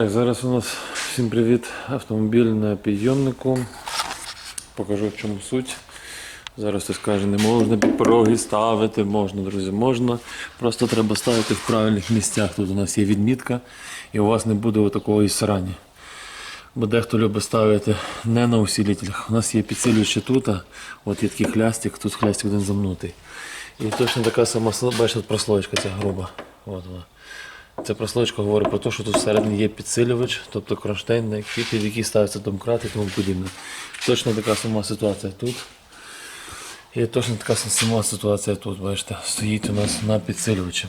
Так, зараз у нас всім привіт. Автомобіль на підйомнику. Покажу в чому суть. Зараз ти скаже, не можна під пороги ставити, можна, друзі, можна. Просто треба ставити в правильних місцях. Тут у нас є відмітка і у вас не буде отакого і срані. Бо дехто любить ставити не на усилителях. У нас є підсилювачі тут, а от є такий хлястик, тут хлястик один замнутий. І точно така сама, бачите, прослоєчка ця груба. От вона. Ця прослоєчка говорить про те, що тут всередині є підсилювач, тобто кронштейн, під який ставиться домкрат і тому подібне. Точно така сама ситуація тут. І точно така сама ситуація тут, бачите, стоїть у нас на підсилювачі.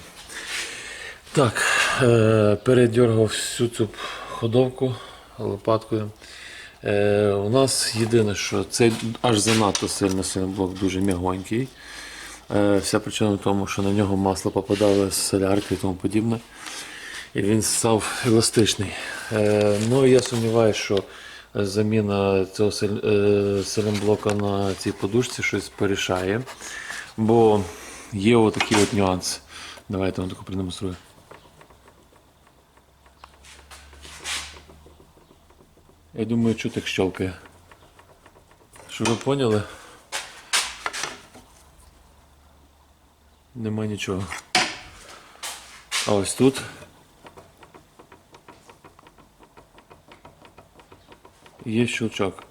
Так, е, передергав всю цю ходовку лопаткою. Е, у нас єдине, що цей аж занадто сильно блок дуже м'ягонький. Е, вся причина в тому, що на нього масло попадало з солярки і тому подібне. І він став еластичний. Е, ну я сумніваюся, що заміна цього е, на цій подушці щось порішає. Бо є отакий от нюанс. Давайте вам таку продемонструю. Я думаю, чутик щелкає. Щоб ви поняли? Нема нічого. А ось тут. Є щелчок.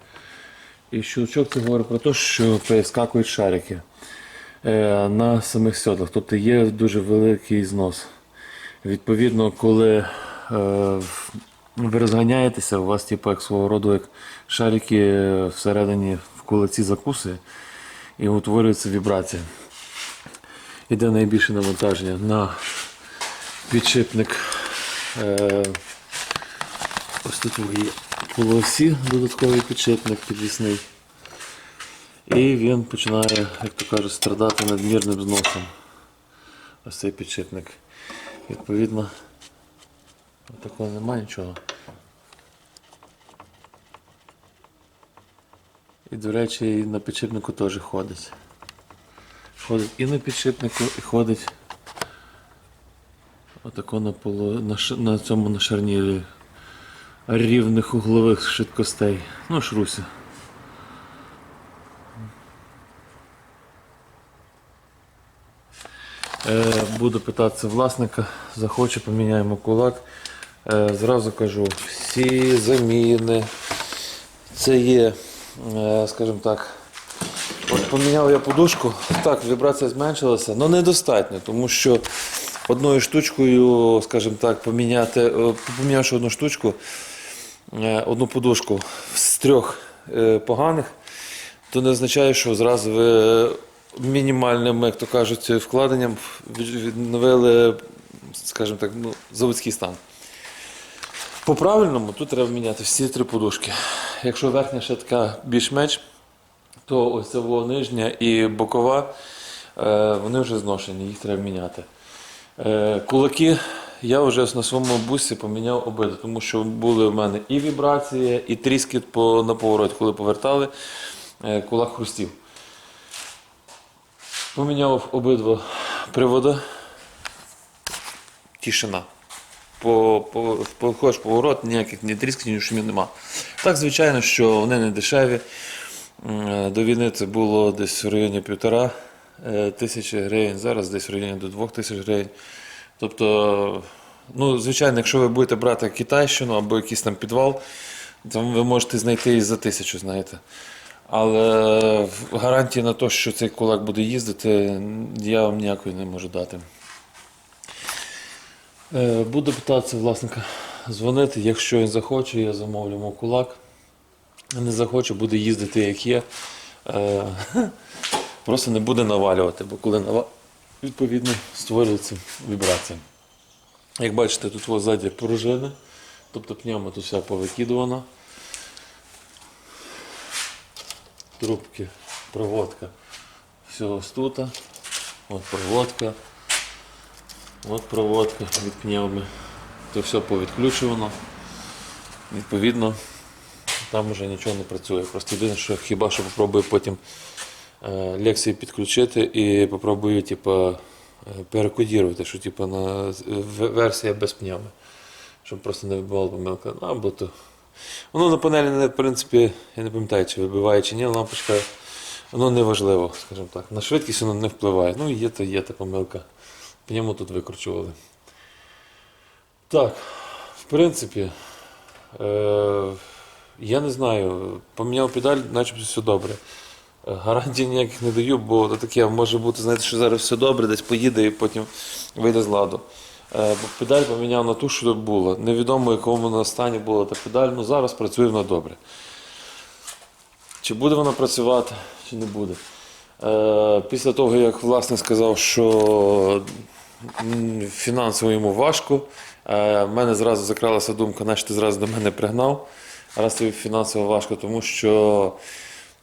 І щелчок це говорить про те, що перескакують шарики е, на самих сьодлах. Тобто є дуже великий знос. Відповідно, коли е, ви розганяєтеся, у вас типу, як свого роду як шарики всередині в кулаці закуси і утворюється вібрація. Іде найбільше навантаження на підшипник. Ось тут є полуосі додатковий підшипник підвісний. І він починає, як то кажуть, страдати надмірним зносом. Ось цей підшипник. Відповідно, такого немає нічого. І, до речі, і на підшипнику теж ходить. Ходить і на підшипнику, і ходить отако на, полу, на, на цьому на шарнірі рівних углових швидкостей. Ну, шрусі. Е, буду питатися власника, захоче, поміняємо кулак. Е, зразу кажу, всі заміни. Це є, е, скажімо так, От поміняв я подушку, так, вібрація зменшилася, але недостатньо, тому що одною штучкою, скажімо так, поміняти, помінявши одну штучку, одну подушку з трьох е, поганих, то не означає, що зразу ви мінімальним, як то кажуть, вкладенням відновили, скажімо так, ну, заводський стан. По правильному тут треба міняти всі три подушки. Якщо верхня ще така більш-менш, то ось ця нижня і бокова, е, вони вже зношені, їх треба міняти. Е, Кулаки я вже на своєму бусі поміняв обидва, тому що були в мене і вібрація, і тріскіт по, на повороті, коли повертали, е, кулак хрустів. Поміняв обидва приводи. Тишина. По, по, по, ходиш поворот, ніяких ні трісків, ні шумів нема. Так, звичайно, що вони не дешеві. Е, До війни це було десь в районі півтора е, тисячі гривень, зараз десь в районі до двох тисяч гривень. Тобто, ну, звичайно, якщо ви будете брати Китайщину або якийсь там підвал, то ви можете знайти і за тисячу, знаєте. Але гарантії на те, що цей кулак буде їздити, я вам ніякої не можу дати. Е, Буду питатися власника дзвонити. Якщо він захоче, я замовлю йому кулак. Не захоче, буде їздити як є. Е, Просто не буде навалювати, бо коли нава... відповідно створюється вібрація. Як бачите, тут ось ззаді пружини, тобто пневма тут вся повикидувана. Трубки, проводка. Все ось тут. От проводка. От проводка від пневми. То все повідключувано. Відповідно, там вже нічого не працює. Просто єдине, що хіба що попробую потім лекції підключити і попробую типу, е, перекодірувати, що типу, на, версія без пневми. щоб просто не вибивала помилка. Ну, Або то. Воно на панелі, в принципі, я не пам'ятаю, чи вибиває, чи ні, лампочка, воно не важливо, скажімо так. На швидкість воно не впливає. Ну, є то є та помилка. По ньому тут викручували. Так, в принципі, е, я не знаю, поміняв педаль, начебто все добре. Гарантій ніяких не даю, бо таке може бути, знаєте, що зараз все добре, десь поїде і потім вийде з ладу. Е, педаль поміняв на ту, що була. Невідомо, якому вона стані була та педаль, ну зараз працює вона добре. Чи буде вона працювати, чи не буде. Е, Після того, як власник сказав, що фінансово йому важко, е, в мене зразу закралася думка, наче ти зразу до мене пригнав. Раз тобі фінансово важко, тому що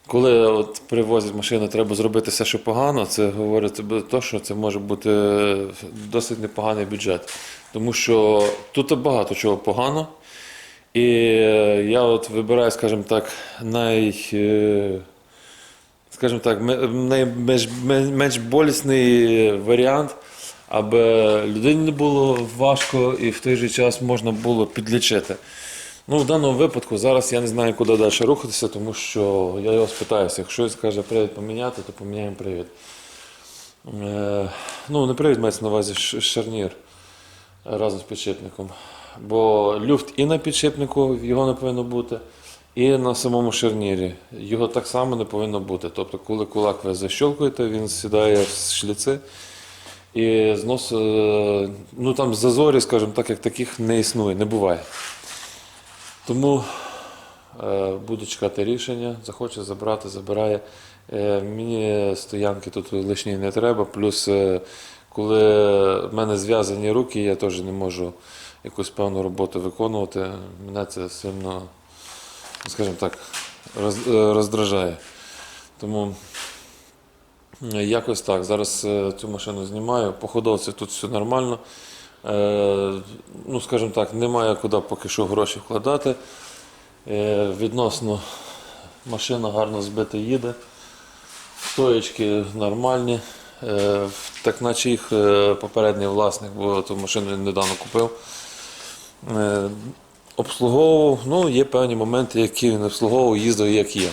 коли от привозять машину, треба зробити все, що погано, це говорить те, що це може бути досить непоганий бюджет. Тому що тут багато чого погано. І я от вибираю, скажімо так, най, е, скажімо так, найменш менш болісний варіант, аби людині не було важко і в той же час можна було підлічити. Ну, в даному випадку зараз я не знаю, куди далі рухатися, тому що я його спитаюся, якщо він скаже привід поміняти, то поміняємо привід. Е, ну, не привід мається на увазі шарнір разом з підшипником. Бо люфт і на підшипнику його не повинно бути, і на самому шарнірі. Його так само не повинно бути. Тобто, коли кулак ви защолкуєте, він сідає в шліци. І знос, е, ну там зазорів, скажімо так, як таких не існує, не буває. Тому е, буду чекати рішення, захоче забрати, забирає. Е, мені стоянки тут лишньої не треба. Плюс, е, коли в мене зв'язані руки, я теж не можу якусь певну роботу виконувати. Мене це сильно, скажімо так, роз, роздражає. Тому якось так. Зараз цю машину знімаю. По ходовці тут все нормально. Е, ну, скажімо так, немає куди поки що гроші вкладати. Е, відносно машина гарно збита їде. Стоєчки нормальні. Е, так наче їх попередній власник, бо ту машину він недавно купив. Обслуговував, ну, є певні моменти, які він обслуговував, їздив як є.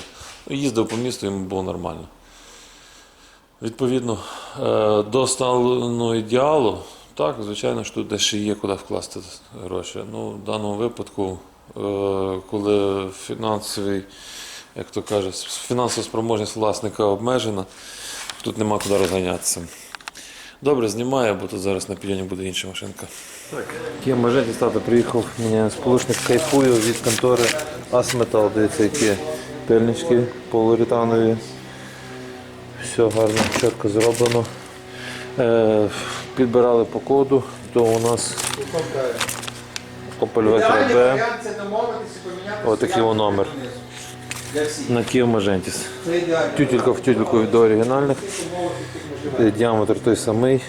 Ну, Їздив по місту, йому було нормально. Відповідно, до стану ідеалу, так, звичайно, що тут ще є куди вкласти гроші. Ну, в даному випадку, е, коли фінансовий, як то каже, фінансова спроможність власника обмежена, тут нема куди розганятися. Добре, знімаю, бо тут зараз на підйоні буде інша машинка. Так, Kia Magentis тато приїхав, мені сполучник кайфую від контори Asmetal, дивіться, які пильнички полуретанові. Все гарно, чітко зроблено. Підбирали по коду, то у нас Opel Vectra B Отакий номер. на Kia Magentis. Тютелька в тютельку від до оригінальних. Е, Діаметр той самий,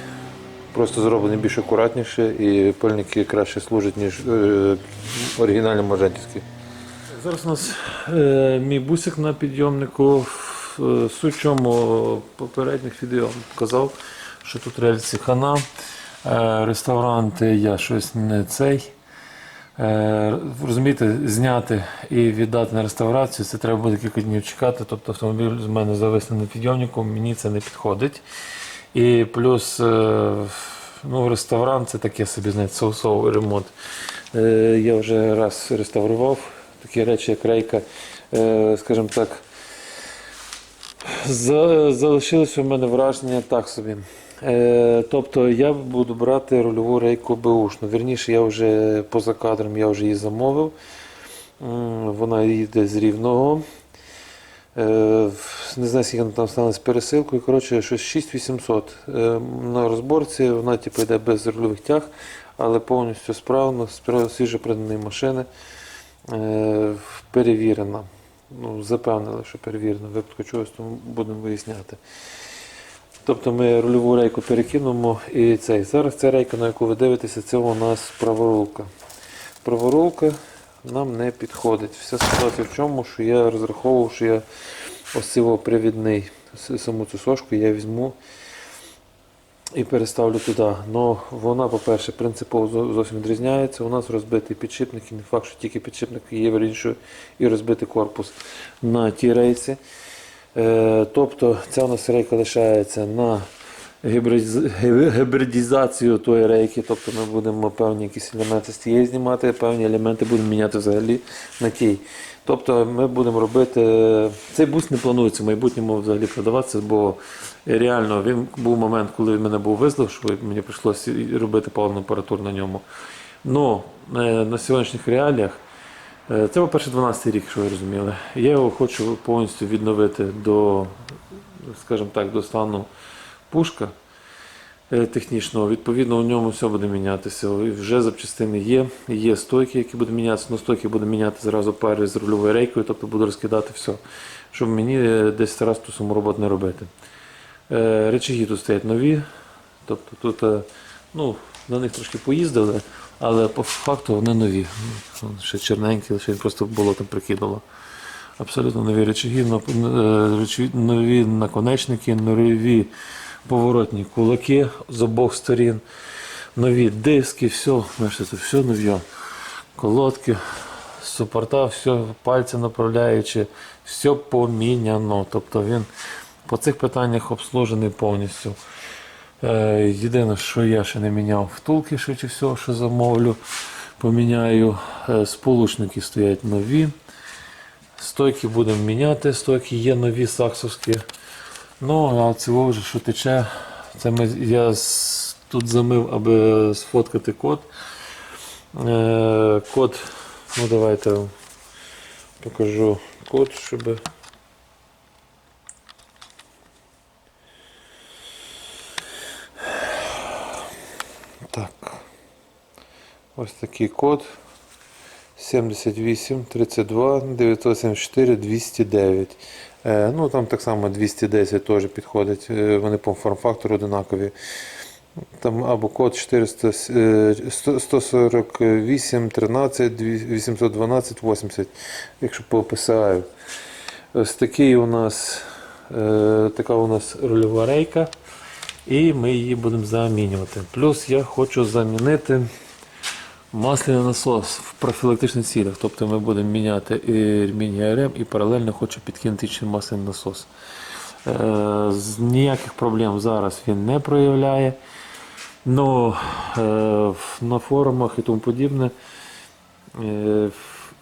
просто зроблений більш акуратніше і пильники краще служать, ніж е, оригінальні мажентівські. Зараз у нас е, мій бусик на підйомнику. Е, Суть чому попередніх відео показав, що тут рельси хана. Е, реставранти я щось не цей. Е, розумієте, зняти і віддати на реставрацію, це треба буде кілька днів чекати. Тобто автомобіль з мене зависне на підйомнику, мені це не підходить. І плюс е, ну, реставрант це таке собі, знаєте, соусовий ремонт. Я вже раз реставрував такі речі, як рейка, скажімо так. За- Залишилося у мене враження так собі. Е, тобто я буду брати рульову рейку Бушну. Вірніше, я вже поза кадром я вже її замовив. Вона їде з рівного. Е, не знаю, скільки там стане з пересилкою. Коротше, щось 6800. Е, на розборці вона типу, йде без рульових тяг, але повністю справно, свіжо приданої машини. Перевірена. Ну, запевнили, що перевірено. В випадку чогось тому будемо виясняти. Тобто ми рульову рейку перекинемо і цей. Зараз ця рейка, на яку ви дивитеся, це у нас праворулка. Праворулка нам не підходить. Вся ситуація в чому, що я розраховував, що я ось цього привідний саму цю сошку я візьму і переставлю туди. Ну, вона, по-перше, принципово зовсім відрізняється. У нас розбитий підшипник, і не факт, що тільки підшипник є вирішую, і розбитий корпус на ті рейси. Е, тобто ця у нас рейка лишається на гібридізацію тої рейки. Тобто ми будемо певні якісь елементи з тієї знімати, певні елементи будемо міняти взагалі на тій. Тобто ми будемо робити. Цей бус не планується в майбутньому взагалі продаватися, бо реально він був момент, коли в мене був визлив, що мені прийшлося робити паливну апаратуру на ньому. Ну, е, на сьогоднішніх реаліях Е, Це, по-перше, 12 рік, що ви розуміли. Я його хочу повністю відновити до, скажімо так, до стану пушка е, технічного. Відповідно, у ньому все буде мінятися. Вже запчастини є, є стойки, які будуть мінятися. Ну, стойки буду міняти зразу пари з рульовою рейкою, тобто буду розкидати все, щоб мені е, десь раз ту саму роботу не робити. Е, Речаги тут стоять нові, тобто тут е, ну, на них трошки поїздили, але по факту вони нові. Ще черненькі, лише просто болотом прикидало. Абсолютно нові речаги, но- е, речові- нові наконечники, нові поворотні кулаки з обох сторін, нові диски, все, бачите, це все нове. Колодки, супорта, все, пальці направляючи, все поміняно. Тобто він по цих питаннях обслужений повністю. Е, Єдине, що я ще не міняв втулки, швидше всього, що замовлю, поміняю. Е, Сполучники стоять нові. Стойки будемо міняти, стойки є нові саксовські. Ну, а цього вже що тече. Це ми, я тут замив, аби сфоткати код. Е, код, ну давайте покажу код, щоб. Так. Ось такий код. 78 32 974 209. Е, ну там так само 210 теж підходить. Е, вони по форм-фактору одинакові. Там або код 400, е, 100 148 13 812 80, якщо по PSI. Ось такий у нас е, така у нас рульова рейка. І ми її будемо замінювати. Плюс я хочу замінити масляний насос в профілактичних цілях. Тобто ми будемо міняти і ремінь ГРМ, і паралельно хочу підкинути ще масляний насос. Е, ніяких проблем зараз він не проявляє. Ну, е, на форумах і тому подібне е,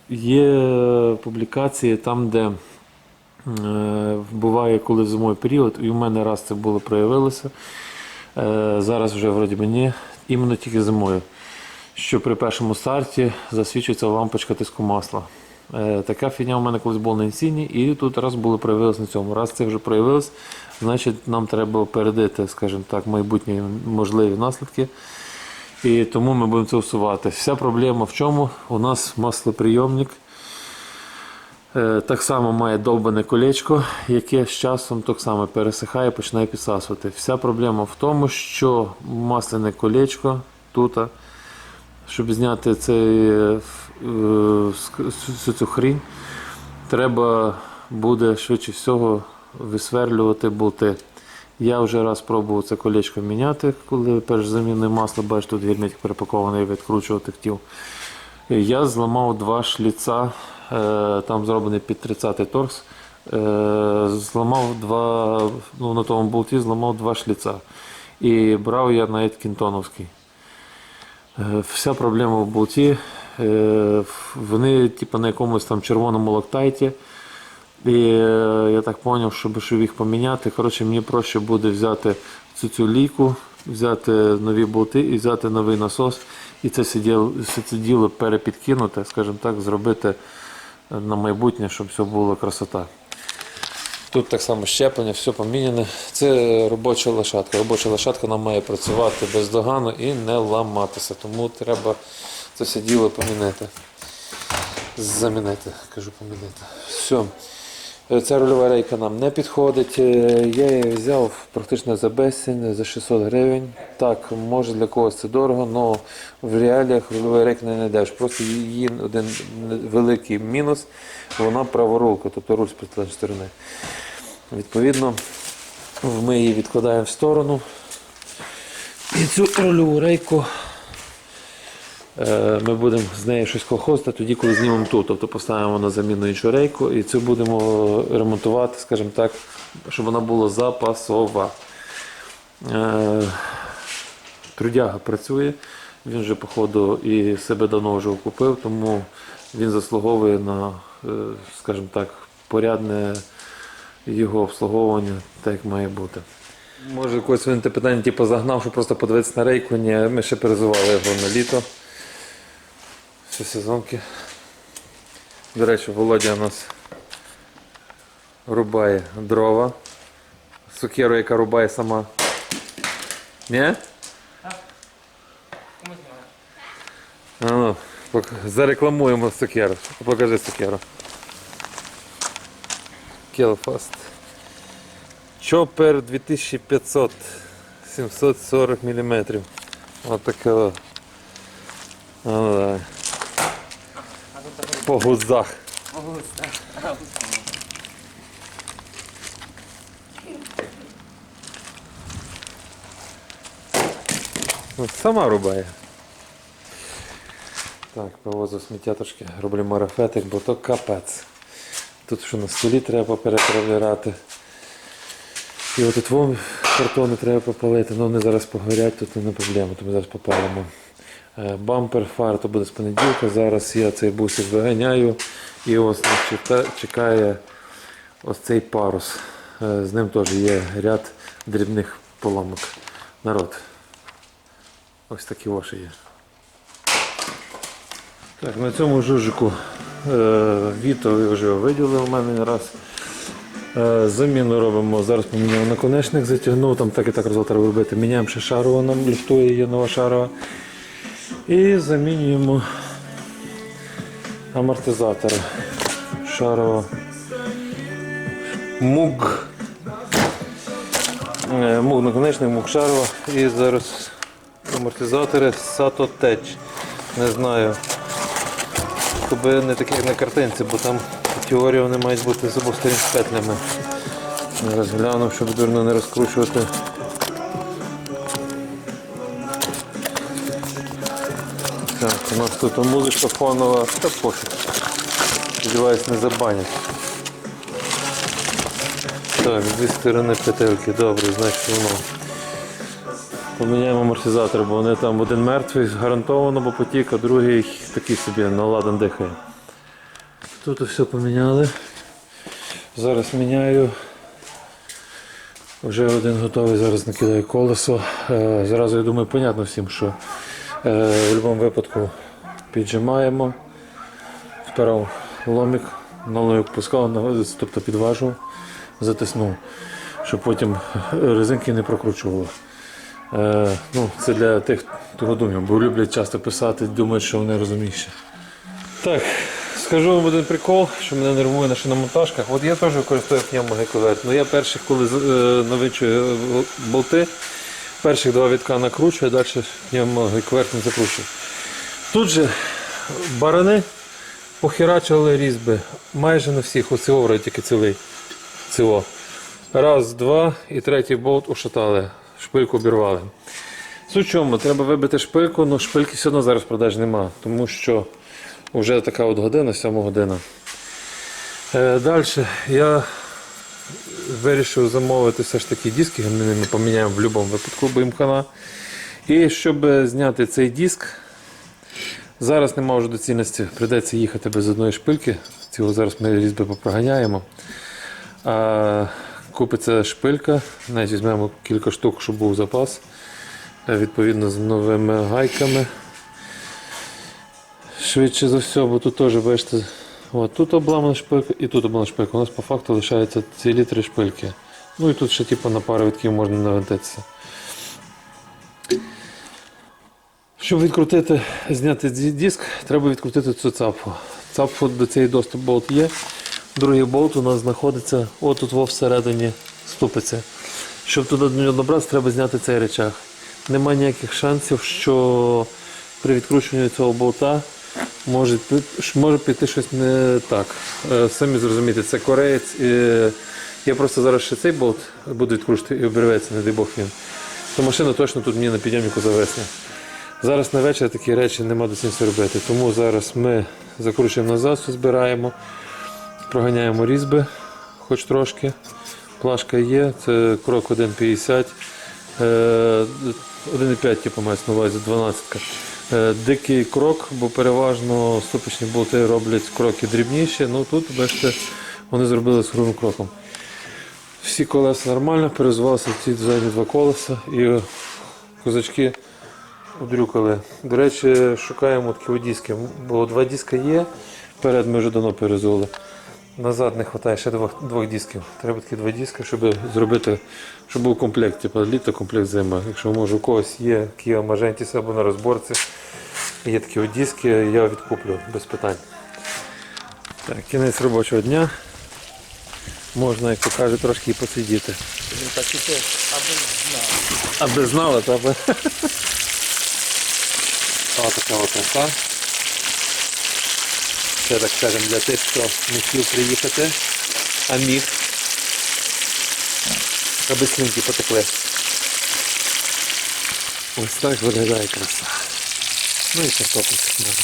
є публікації там, де Е, Буває, коли зимовий період, і у мене раз це було проявилося. Е, Зараз вже вроді би ні, іменно тільки зимою. Що при першому старті засвічується лампочка тиску масла. Е, Така фігня у мене колись була на інсіні, і тут раз було проявилось на цьому. Раз це вже проявилось, значить нам треба опередити, скажімо так, майбутні можливі наслідки. І тому ми будемо це усувати. Вся проблема в чому? У нас маслоприйомник. Е, Так само має довбане колечко, яке з часом так само пересихає, починає підсасувати. Вся проблема в тому, що масляне колечко тут, щоб зняти цей, е, е, всю цю хрінь, треба буде швидше всього висверлювати болти. Я вже раз пробував це колечко міняти, коли перш замінив масло, бачите, тут герметик перепакований, відкручувати хотів. Я зламав два шліца, е, там зроблений під 30 торкс. Зламав два, ну, на тому болті зламав два шліца. І брав я навіть кінтоновський. Е, Вся проблема в болті. е, Вони типу, на якомусь там червоному локтайті. І е, я так зрозумів, щоб, щоб їх поміняти. Коротше, мені проще буде взяти цю цю лійку, взяти нові болти і взяти новий насос. І це це діло перепідкинути, скажімо так, зробити на майбутнє, щоб все було красота. Тут так само щеплення, все поміняне. Це робоча лошадка. Робоча лошадка нам має працювати бездоганно і не ламатися. Тому треба це все діло помінити. Замінити, кажу помінити. Все. Е, Ця рульова рейка нам не підходить. Е, Я її взяв практично за безцінь, за 600 гривень. Так, може для когось це дорого, але в реаліях рульової рейки не знайдеш. Просто її один великий мінус, вона праворулка, тобто руль з протилежної сторони. Відповідно, ми її відкладаємо в сторону. І цю рольову рейку ми будемо з нею щось колхозити тоді, коли знімемо тут. Тобто поставимо на заміну іншу рейку і цю будемо ремонтувати, скажімо так, щоб вона була запасова. Е, Трудяга працює, він вже, походу, і себе давно вже купив, тому він заслуговує на, е, скажімо так, порядне його обслуговування, так як має бути. Може, якось виникне питання, типу, загнав, щоб просто подивитися на рейку. Ні, ми ще перезували його на літо. Всі сезонки. До речі, Володя у нас рубає дрова. Сукеру, яка рубає сама. Ні? А ну, зарекламуємо сукеру. Покажи сукеру. Кілфаст. Чопер 2500 740 мм. Ось таке. А, ну, давай. По гудзах. Ну, Сама рубає. Так, повозу сміття трошки, роблю марафетик, бо то капець. Тут що на столі треба переправляти. І от тут картони треба попалити, ну вони зараз погорять, тут не проблема, то ми зараз попалимо. Е, Бампер фар, то буде з понеділка. Зараз я цей бусик виганяю і ось чекає ось цей парус. Е, З ним теж є ряд дрібних поломок. Народ. Ось такі оші є. Так, на цьому жужику е, Віто ви вже виділи у мене не раз. Заміну робимо. Зараз поміняв наконечник, затягнув, там так і так розвал робити. Міняємо ще шарова, нам ліфтує, є нова шарова. І замінюємо амортизатори. Шарова. Муг. Е, Муг наконечник, муг шарова. І зараз амортизатори Sato Tech. Не знаю. Коби не такі на картинці, бо там по теорії вони мають бути з обох сторін з петлями. Зараз гляну, щоб дурно не розкручувати. Так, у нас тут музичка фонова, та пофіг. Сподіваюсь, не забанять. Так, дві сторони петельки, добре, значить воно. Поміняємо амортизатор, бо вони там один мертвий, гарантовано, бо потік, а другий такий собі наладан дихає. Тут все поміняли. Зараз міняю. Вже один готовий, зараз накидаю колесо. Е, Зразу я думаю, понятно всім, що в будь-якому випадку піджимаємо, впирав ломик, на ломик пускав, тобто підважував, затиснув, щоб потім резинки не прокручувало. Е, ну, це для тих, хто думає, бо люблять часто писати, думають, що вони розумніші. Так, скажу вам один прикол, що мене нервує на шиномонтажках. От я теж використовую пневмогайковерт. Ну я перших, коли е, навичую е, болти, перших два вітка накручую, а далі пневмогайковерт не закручую. Тут же барани похерачували різьби майже на всіх, цього вроді тільки цілий. Цього. Раз, два і третій болт ушатали, шпильку обірвали. Суть чому, треба вибити шпильку, але шпильки все одно зараз продаж нема, тому що вже така от година, 7 година. Е, Далі я вирішив замовити все ж таки диски, ми поміняємо в будь-якому випадку БМХ. І щоб зняти цей диск, зараз немає вже доцільності, прийдеться їхати без одної шпильки. Цього зараз ми різьби попроганяємо. А, купиться шпилька, навіть візьмемо кілька штук, щоб був запас. Відповідно з новими гайками. Швидше за все, бо тут теж бачите, от, тут обламана шпилька і тут обламана шпилька. У нас по факту лишаються цілі три шпильки. Ну і тут ще типу, на пару витків можна навинтитися. Щоб відкрутити, зняти диск, треба відкрутити цю цапфу. Цапфу до цієї доступ болт є. Другий болт у нас знаходиться отут всередині ступиці. Щоб туди до нього добратися, треба зняти цей речах. Нема ніяких шансів, що при відкручуванні цього болта може, може піти щось не так. Е, Самі зрозумієте, це кореєць. е, Я просто зараз ще цей болт буду відкручувати і обірветься, не дай Бог він. то машина точно тут мені на підйомнику зависне. Зараз на вечір такі речі нема до сенсу робити. Тому зараз ми закручуємо назад, збираємо, проганяємо різьби, хоч трошки. Плашка є, це крок 1,50. Е, 1,5 типу мається на увазі 12. Е, Дикий крок, бо переважно ступичні болти роблять кроки дрібніші. Ну тут, бачите, вони зробили з грубим кроком. Всі колеса нормально, перезувалися ці задні два колеса і козачки удрюкали. До речі, шукаємо такі диски, бо два диска є. Вперед ми вже давно перезули. Назад не вистачає ще двох, двох дисків. Треба такі два диски, щоб зробити, щоб був комплект, типу літо, комплект зима. Якщо може у когось є Kia Magentis або на розборці, є такі от диски, я відкуплю без питань. Так, кінець робочого дня. Можна, як то кажуть, трошки і посидіти. Ну так і ти, аби знав. Аби знали, то аби. Ось така от краса. Це так скажемо для тих, хто не хотів приїхати, а міг. Аби слинки потекли. Ось так виглядає краса. Ну і картопля смажиться.